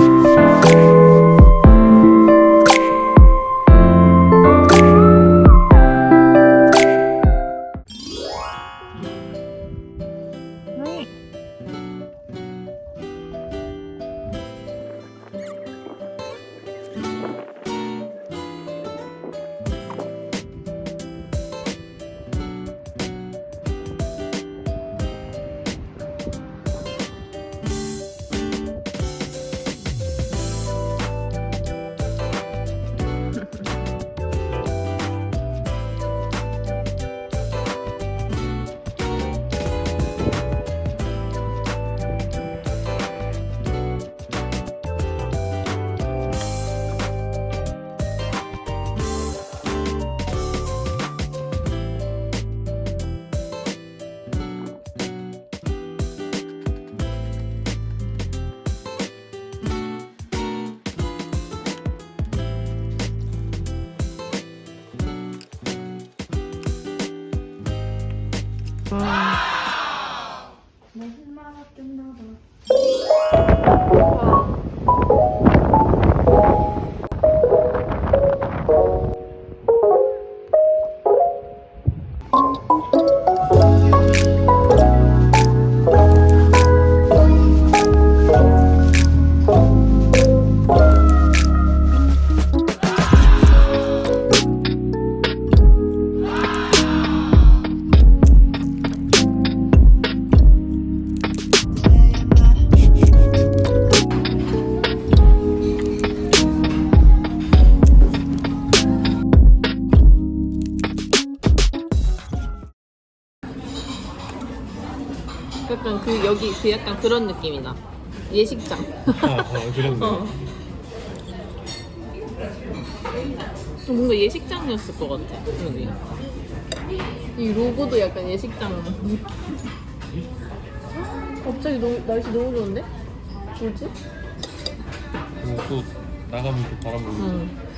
you 내 실망 같은 나도. 그 약간 그런 느낌이다. 예식장. 아, 어, 그런데. 어. 좀 뭔가 예식장이었을 것 같아. 여기. 이 로고도 약간 예식장. 갑자기 너무, 날씨 너무 좋은데? 뭐지? 그리고 또 나가면 또 바람 불고. 응.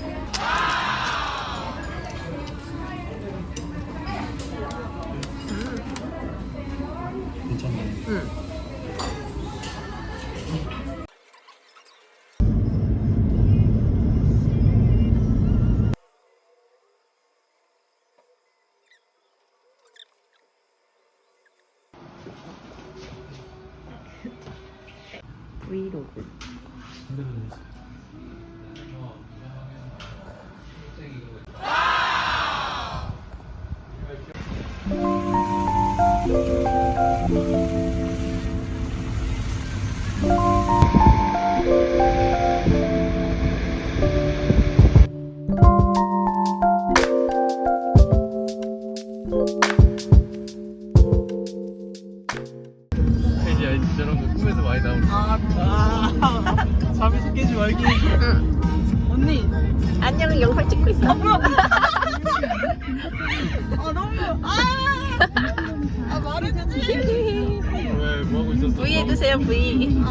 알지. 저런 거 꿈에서 많이 나오는 거. 아, 잠에서 깨지 말기. 언니. 안녕, 영상 찍고 있어. 아 너무 아, 아 말해주지 왜, 뭐 하고 있었어? V 해주세요, V.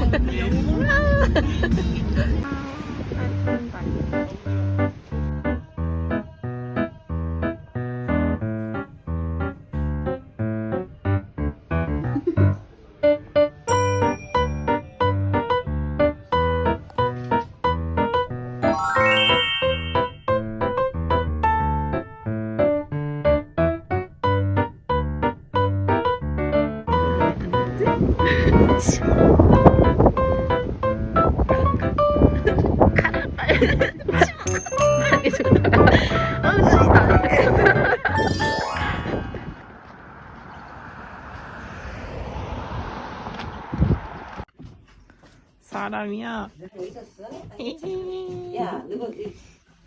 사람이야. 있었어? 야, 너가 이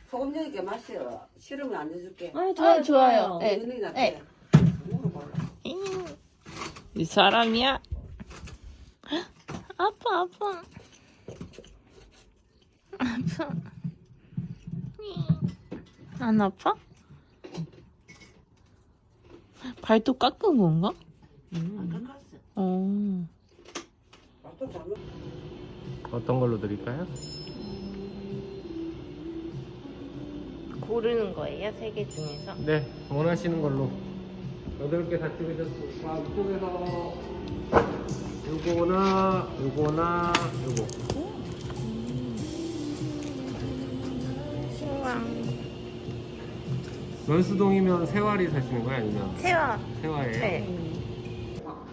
소금 넣으니까 마셔. 싫으면 안 해줄게. 아 좋아요 네. 은근히 낫다. 네. 물어볼라. 이 사람이야. 아파 아파. 아파. 안 아파? 발톱 깎은 건가? 안 깎았어. 어. 맛도 잘 먹. 어떤 걸로 드릴까요? 고르는 거예요? 세 개 중에서? 네, 원하시는 걸로. 여덟 개 다 찍으셨고, 아, 이쪽에서 요거나, 요거나, 요거. 음. 신랑 면수동이면 세활이 사시는 거야, 아니면? 세화. 세화예요? 네.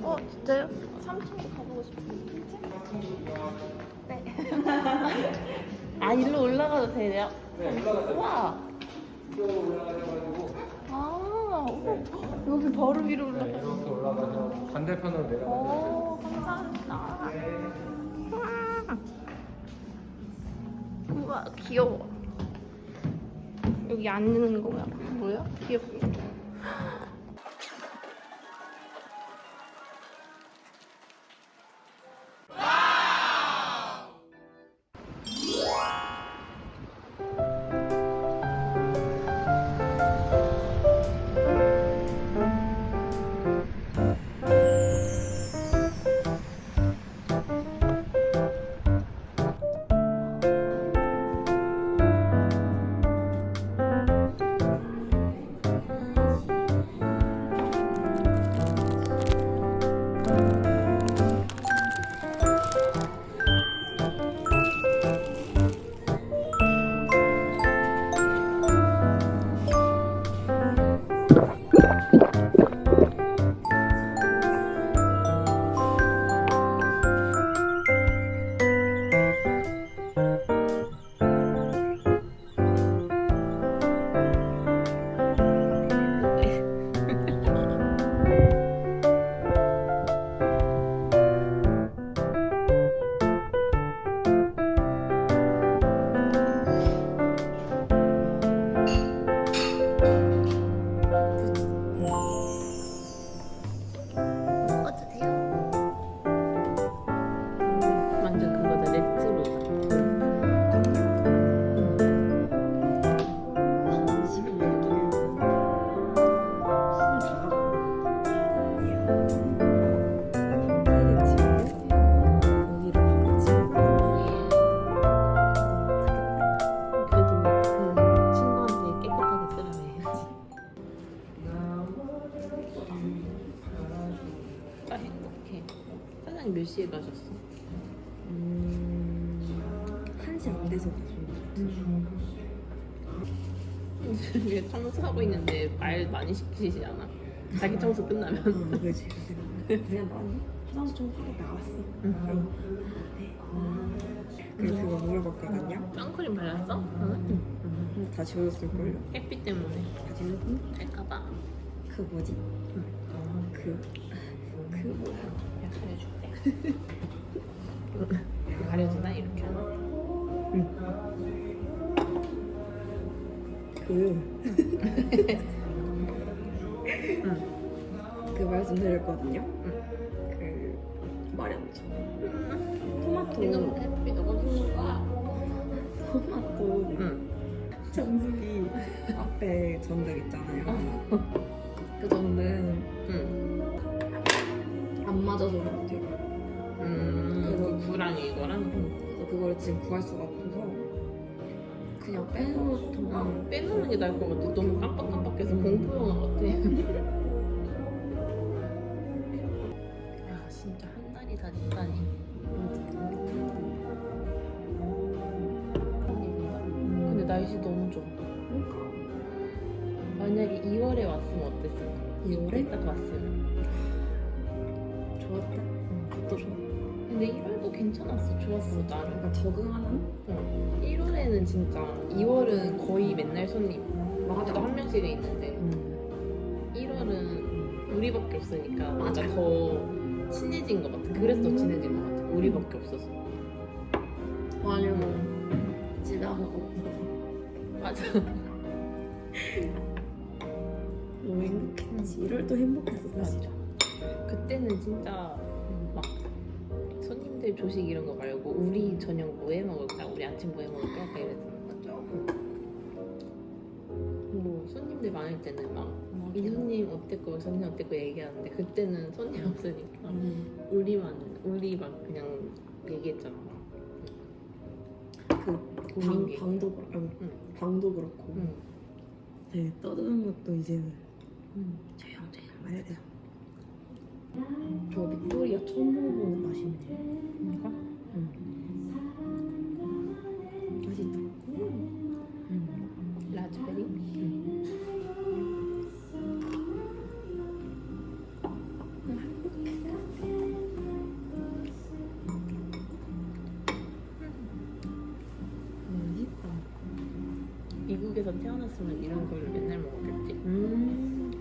어 진짜요? 3층도 가보고 싶은데. 네. 아 일로 올라가도 돼요? 네 올라가세요. 우와. 이쪽으로 올라가셔가지고 아 우와. 여기 바로 위로 네, 올라가. 이렇게 올라가서 반대편으로 내려가세요. 오 감사합니다. 우와. 우와 귀여워. 여기 앉는 거야? 뭐야? 귀엽다. 왜 청소하고 있는데 말 많이 시키시지 않아? 자기 청소 끝나면 어, 그지 그냥 나는 화장실 좀 하고 나왔어 그럼 네. 그래서 그거 물어봤거든요 선크림 발랐어? 응. 응. 다 지워졌을걸요 햇빛 때문에 다 지워졌어? 갈까봐 그 뭐지? 그, 그 뭐야 가려줄게 그 말씀드렸거든요. 그 말이 안 나죠. 토마토. 이거 햇빛 너무 좋은 거야 토마토. 응. 전등이 앞에 전등 있잖아요. 그 전등 응. 안 맞아서 그렇대요. 음, 그 구랑 이거랑? 그래서 그걸 지금 구할 수가 없어서 그냥 빼놓던 빼놓는 게 나을 것 같아. 너무 깜빡깜빡해서 공포 영화 같아. 야, 진짜 한 달이 다 됐다니. 근데 날씨 너무 좋아. 만약에 2월에 왔으면 어땠을까? 2월에? 딱 왔으면. 좋았다. 또 좋아. 근데 1월도 괜찮았어. 좋았어, 나름. 약간 적응하는? 어. 1월에는 진짜 2월은 거의 맨날 손님. 맞아. 한 명씩은 있는데 음. 1월은 우리밖에 없으니까 뭔가 더 친해진 것 같아. 그래서 더 친해진 것 같아. 우리밖에 없어서. 아무도 없어서 맞아. 너무 행복했지. 1월도 행복했어 사실. 그때는 진짜 막 손님들 조식 이런 거 말고 우리 저녁 뭐 해 먹을까? 우리 아침 뭐 해 먹을까? 막 이랬잖아. 맞아. 뭐 손님들 많을 때는 막 이 손님 어땠고 저 손님 어땠고 얘기하는데 그때는 손님 없으니까 음. 우리만 우리 막 그냥 얘기했잖아. 그 고민 방, 얘기. 방도 그렇고 응. 응. 방도 그렇고 응. 되게 떠드는 것도 이제는 응. 조용 조용 말해야 돼요. 저 빅토리아 처음 먹어보는 맛이네요.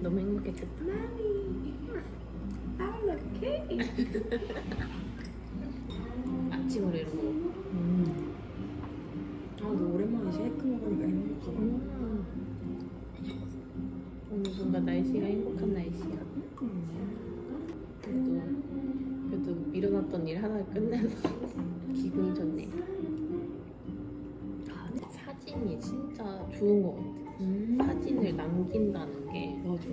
너무 행복했겠다. I love cake. 아침으로 이런 거. 음. 아, 너 오랜만에 쉐이크 먹으니까 행복하다. 음. 오늘 뭔가 날씨가 행복한 날씨야. 그래도 그래도 일어났던 일 하나 끝내서 기분이 좋네. 아, 근데 사진이 진짜 좋은 것 같아. 음. 사진을 남긴다는 게 맞아.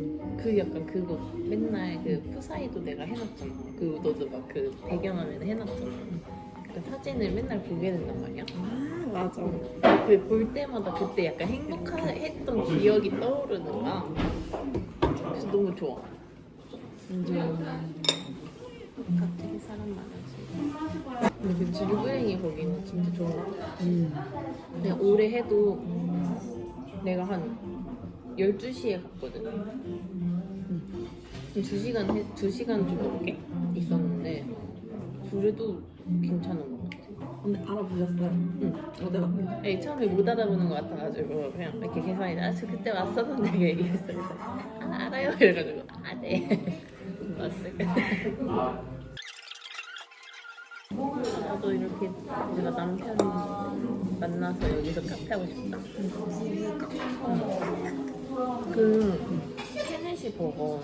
그 약간 그거 맨날 그 푸사이도 내가 해놨잖아. 그 너도 막 그 배경화면 해놨잖아. 그 사진을 맨날 보게 된단 말이야. 아, 맞아. 그 볼 때마다 그때 약간 행복했던 기억이 떠오르는 거야. 그래서 너무 좋아. 완전. 갑자기 사람 많아지. 근데 그 지류브랭이 거기는 진짜 같아. 음. 그냥 올해 해도 내가 한 12시에 갔거든. 음. 2시간, 해, 2시간 좀 넘게 있었는데 그래도 괜찮은 것 같아. 근데 알아보셨어요? 응. 어디가? 에이, 처음에 못 알아보는 것 같아가지고 그냥 이렇게 계산이 아, 저 그때 왔었는데 얘기했어요. 아, 알아요? 이래가지고 아, 네. 왔어요. 나도 이렇게 내가 남편 만나서 여기서 카페 하고 싶다. 그 테네시 버거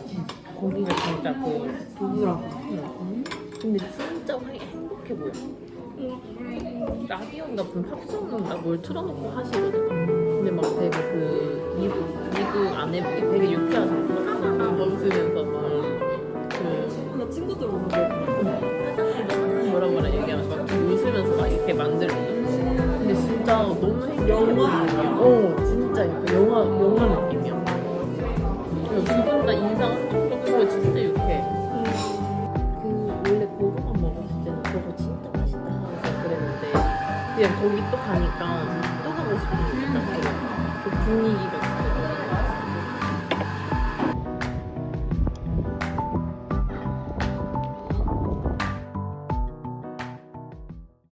거기가 진짜 그 부부랑. 응. 근데 진짜 화- 행복해 보여. 라디오 같은 팝송인가 뭘 틀어놓고 하시거든. 근데 막 되게 그 미국 미국 안에 되게 유쾌하잖아. 웃으면서 막그 나 친구들 오는데. 뭐라 뭐라 얘기하면서 막 웃으면서 막 이렇게 만들거든. 근데 진짜 너무 행복해. 영화 보이는 거야. 어, 진짜 약간 영화 영화 Thank you.